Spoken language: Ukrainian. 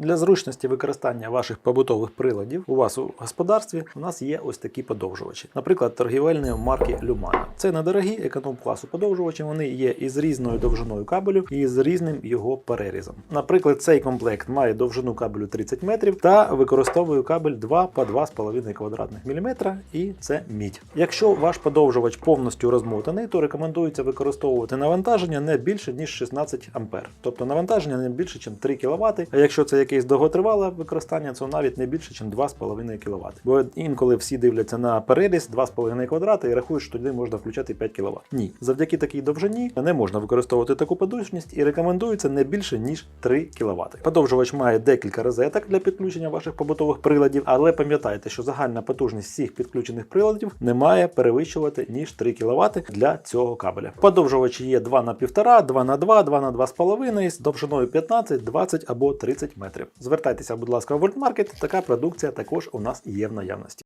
Для зручності використання ваших побутових приладів у вас у господарстві у нас є ось такі подовжувачі. Наприклад, торгівельні марки Lumana. Це недорогі економ-класу подовжувачі. Вони є із різною довжиною кабелю і з різним його перерізом. Наприклад, цей комплект має довжину кабелю 30 метрів та використовує кабель 2 по 2,5 квадратних міліметра, і це мідь. Якщо ваш подовжувач повністю розмотаний, то рекомендується використовувати навантаження не більше ніж 16 ампер. Тобто навантаження не більше, ніж 3 кВт. А якщо це якесь довготривале використання, то навіть не більше, ніж 2,5 кВт. Бо інколи всі дивляться на переріз 2,5 квадрата і рахують, що туди можна включати 5 кВт. Ні, завдяки такій довжині не можна використовувати таку подовжність і рекомендується не більше ніж 3 кВт. Подовжувач має декілька розеток для підключення ваших побутових приладів, але пам'ятайте, що загальна потужність всіх підключених приладів не має перевищувати ніж 3 кВт для цього кабеля. Подовжувачі є 2 на 1,5, 2 на 2, 2 на 2,5 з довжиною 15, 20 або 30 метрів. Звертайтеся, будь ласка, в Вольтмаркет. Така продукція також у нас є в наявності.